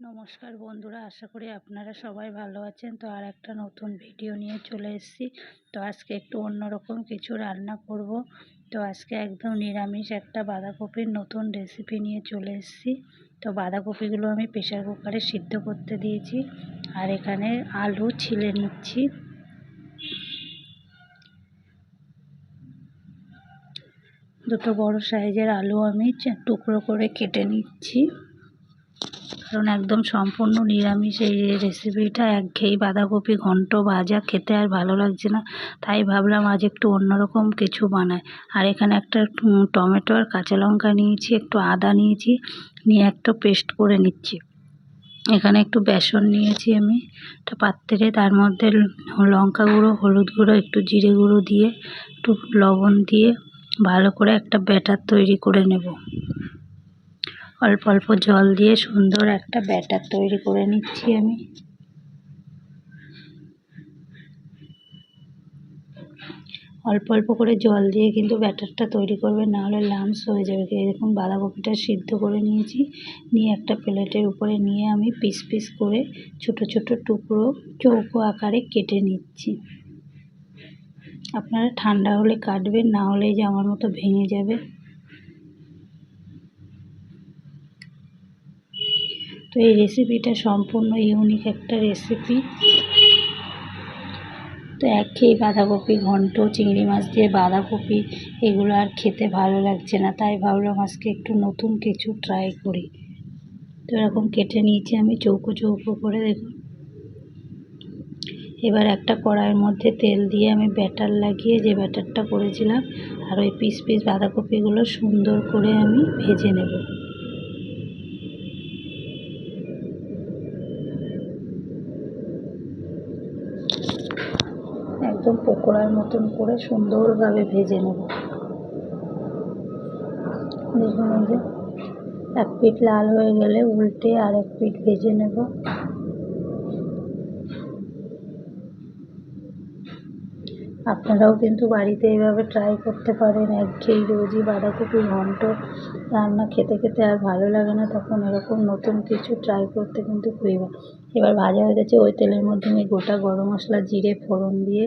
নমস্কার বন্ধুরা, আশা করি আপনারা সবাই ভালো আছেন। তো আর একটা নতুন ভিডিও নিয়ে চলে এসেছি। তো আজকে একটু অন্যরকম কিছু রান্না করব। তো আজকে একদম নিরামিষ একটা বাঁধাকপির নতুন রেসিপি নিয়ে চলে এসেছি। তো বাঁধাকপিগুলো আমি প্রেশার কুকারে সিদ্ধ করতে দিয়েছি। আর এখানে আলু ছিলে নিচ্ছি। দুটো বড় সাইজের আলু আমি টুকরো করে কেটে নিচ্ছি। কারণ একদম সম্পূর্ণ নিরামিষ এই রেসিপিটা এক একঘেয়েই বাঁধাকপি ঘন্ট ভাজা খেতে আর ভালো লাগছে না। তাই ভাবলাম আজ একটু অন্যরকম কিছু বানাই। আর এখানে একটা টমেটো আর কাঁচা লঙ্কা নিয়েছি, একটু আদা নিয়েছি, নিয়ে একটা পেস্ট করে নিচ্ছি। এখানে একটু বেসন নিয়েছি আমি, একটা পাত্রে। তার মধ্যে লঙ্কা গুঁড়ো, হলুদ গুঁড়ো, একটু জিরে গুঁড়ো দিয়ে, একটু লবণ দিয়ে ভালো করে একটা ব্যাটার তৈরি করে নেব। অল্প অল্প জল দিয়ে সুন্দর একটা ব্যাটার তৈরি করে নিচ্ছি আমি। অল্প অল্প করে জল দিয়ে কিন্তু ব্যাটারটা তৈরি করবে নাহলে লামস হয়ে যাবে। এরকম বাঁধাকপিটা সিদ্ধ করে নিয়েছি। নিয়ে একটা প্লেটের উপরে নিয়ে আমি পিস পিস করে ছোট ছোট টুকরো চৌকো আকারে কেটে নিচ্ছি। আপনারা ঠান্ডা হলে কাটবেন, না হলে যে আমার মতো ভেঙে যাবে। তো এই রেসিপিটা সম্পূর্ণ ইউনিক একটা রেসিপি তো একঘেয়ে বাঁধাকপি, ঘন্ট, চিংড়ি মাছ দিয়ে বাঁধাকপি, এগুলো আর খেতে ভালো লাগছে না, তাই ভাবলাম আজকে একটু নতুন কিছু ট্রাই করি। তো এরকম কেটে নিয়েছি আমি, চৌকো চৌকো করে দেখুন। এবার একটা কড়াইয়ের মধ্যে তেল দিয়ে আমি ব্যাটার লাগিয়ে যে ব্যাটারটা করেছিলাম, আর ওই পিস পিস বাঁধাকপিগুলো সুন্দর করে আমি ভেজে নেব। একদম পকোড়ার মতন করে সুন্দরভাবে ভেজে নেব। দেখুন যে, এক পিঠ লাল হয়ে গেলে উল্টে আর এক পিঠ ভেজে নেব। আপনারাও কিন্তু বাড়িতে এভাবে ট্রাই করতে পারেন। একঘেয়ে রোজই বাঁধাকপি ঘন্ট রান্না খেতে খেতে আর ভালো লাগে না, তখন এরকম নতুন কিছু ট্রাই করতে কিন্তু খুবই ভালো এবার ভাজা হয়ে গেছে, ওই তেলের মধ্যে আমি গোটা গরম মশলা, জিরে, ফোড়ন দিয়ে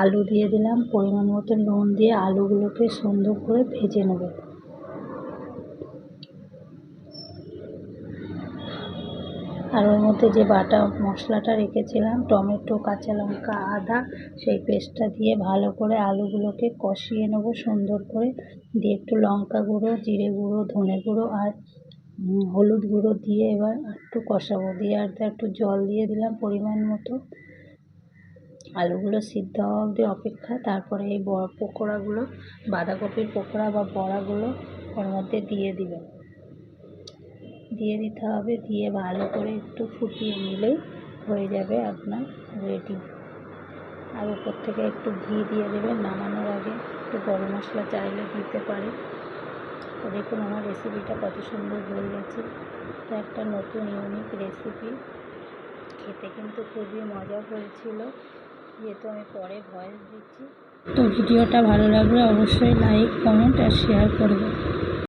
আলু দিয়ে দিলাম। পরিমাণ মতো নুন দিয়ে আলুগুলোকে সুন্দর করে ভেজে নেব। আর ওর মধ্যে যে বাটা মশলাটা রেখেছিলাম, টমেটো, কাঁচা লঙ্কা, আদা, সেই পেস্টটা দিয়ে ভালো করে আলুগুলোকে কষিয়ে নেব সুন্দর করে। দিয়ে একটু লঙ্কা গুঁড়ো, জিরে গুঁড়ো, ধনে গুঁড়ো আর হলুদ গুঁড়ো দিয়ে এবার একটু কষাবো। দিয়ে আর একটু জল দিয়ে দিলাম পরিমাণ মতো। আলুগুলো সিদ্ধ হওয়া অবধি অপেক্ষা। তারপরে এই পকোড়াগুলো, বাঁধাকপির পকোড়া বা বড়াগুলো ওর মধ্যে দিয়ে দিবেন দিয়ে দিতে হবে, দিয়ে ভালো করে একটু ফুটিয়ে নিলেই হয়ে যাবে আপনার রেডি আর উপর থেকে একটু ঘি দিয়ে দেবেন, নামানোর আগে একটু গরম মশলা চাইলে দিতে পারে তো দেখুন আমার রেসিপিটা কত সুন্দর হয়ে গেছে। তো একটা নতুন ইউনিক রেসিপি খেতে কিন্তু খুবই মজা হয়েছিল। যেহেতু আমি পরে ভয়েস দিচ্ছি। তো ভিডিওটা ভালো লাগলে অবশ্যই লাইক কমেন্ট আর শেয়ার করবে